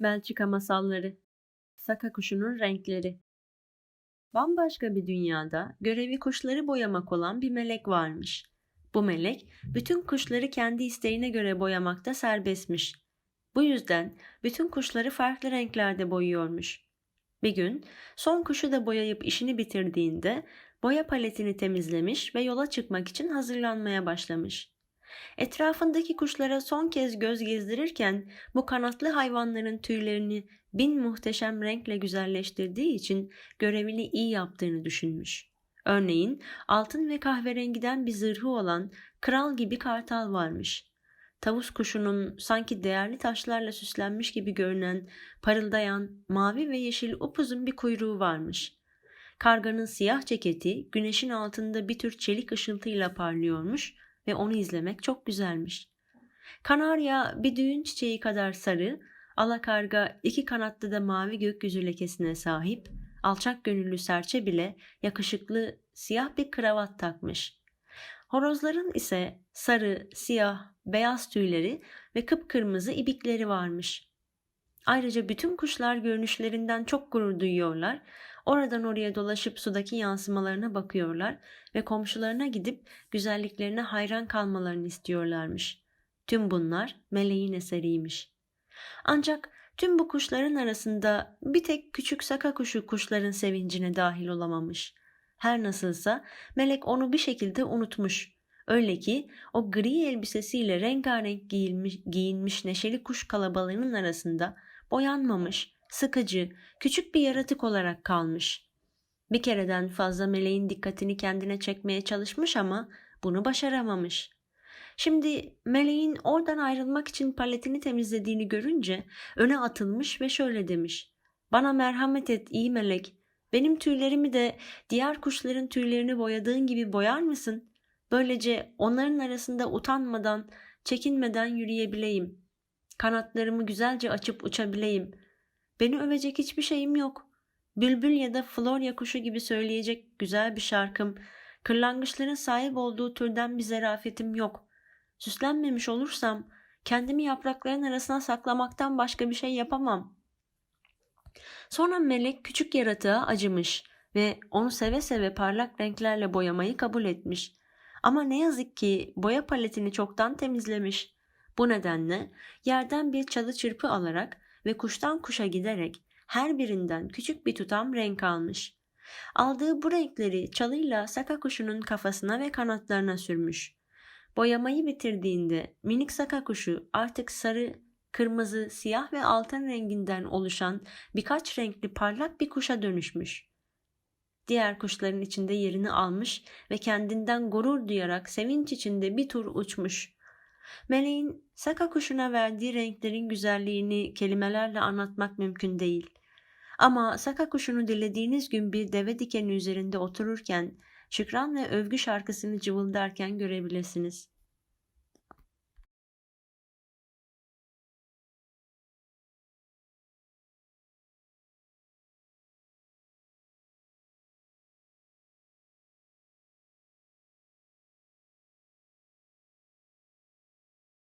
Belçika masalları Saka kuşunun renkleri Bambaşka bir dünyada görevi kuşları boyamak olan bir melek varmış. Bu melek bütün kuşları kendi isteğine göre boyamakta serbestmiş. Bu yüzden bütün kuşları farklı renklerde boyuyormuş. Bir gün son kuşu da boyayıp işini bitirdiğinde boya paletini temizlemiş ve yola çıkmak için hazırlanmaya başlamış. Etrafındaki kuşlara son kez göz gezdirirken bu kanatlı hayvanların tüylerini bin muhteşem renkle güzelleştirdiği için görevini iyi yaptığını düşünmüş. Örneğin altın ve kahverengiden bir zırhı olan kral gibi kartal varmış. Tavus kuşunun sanki değerli taşlarla süslenmiş gibi görünen, parıldayan, mavi ve yeşil upuzun bir kuyruğu varmış. Karganın siyah ceketi güneşin altında bir tür çelik ışıltıyla parlıyormuş ve onu izlemek çok güzelmiş. Kanarya bir düğün çiçeği kadar sarı, alakarga iki kanatlı da mavi gökyüzü lekesine sahip, alçak gönüllü serçe bile yakışıklı siyah bir kravat takmış. Horozların ise sarı, siyah, beyaz tüyleri ve kıpkırmızı ibikleri varmış. Ayrıca bütün kuşlar görünüşlerinden çok gurur duyuyorlar. Oradan oraya dolaşıp sudaki yansımalarına bakıyorlar ve komşularına gidip güzelliklerine hayran kalmalarını istiyorlarmış. Tüm bunlar meleğin eseriymiş. Ancak tüm bu kuşların arasında bir tek küçük saka kuşu kuşların sevincine dahil olamamış. Her nasılsa melek onu bir şekilde unutmuş. Öyle ki o gri elbisesiyle rengarenk giyilmiş, giyinmiş neşeli kuş kalabalığının arasında boyanmamış, sıkıcı, küçük bir yaratık olarak kalmış. Bir kereden fazla meleğin dikkatini kendine çekmeye çalışmış ama bunu başaramamış. Şimdi meleğin oradan ayrılmak için paletini temizlediğini görünce öne atılmış ve şöyle demiş. Bana merhamet et iyi melek. Benim tüylerimi de diğer kuşların tüylerini boyadığın gibi boyar mısın? Böylece onların arasında utanmadan, çekinmeden yürüyebileyim. Kanatlarımı güzelce açıp uçabileyim. Beni övecek hiçbir şeyim yok. Bülbül ya da Florya kuşu gibi söyleyecek güzel bir şarkım, kırlangıçların sahip olduğu türden bir zerafetim yok. Süslenmemiş olursam kendimi yaprakların arasına saklamaktan başka bir şey yapamam. Sonra melek küçük yaratığa acımış ve onu seve seve parlak renklerle boyamayı kabul etmiş. Ama ne yazık ki boya paletini çoktan temizlemiş. Bu nedenle yerden bir çalı çırpı alarak ve kuştan kuşa giderek her birinden küçük bir tutam renk almış. Aldığı bu renkleri çalıyla saka kuşunun kafasına ve kanatlarına sürmüş. Boyamayı bitirdiğinde minik saka kuşu artık sarı, kırmızı, siyah ve altın renginden oluşan birkaç renkli parlak bir kuşa dönüşmüş. Diğer kuşların içinde yerini almış ve kendinden gurur duyarak sevinç içinde bir tur uçmuş. Meleğin saka kuşuna verdiği renklerin güzelliğini kelimelerle anlatmak mümkün değil. Ama saka kuşunu dilediğiniz gün bir deve dikeni üzerinde otururken şükran ve övgü şarkısını cıvıldarken görebilirsiniz.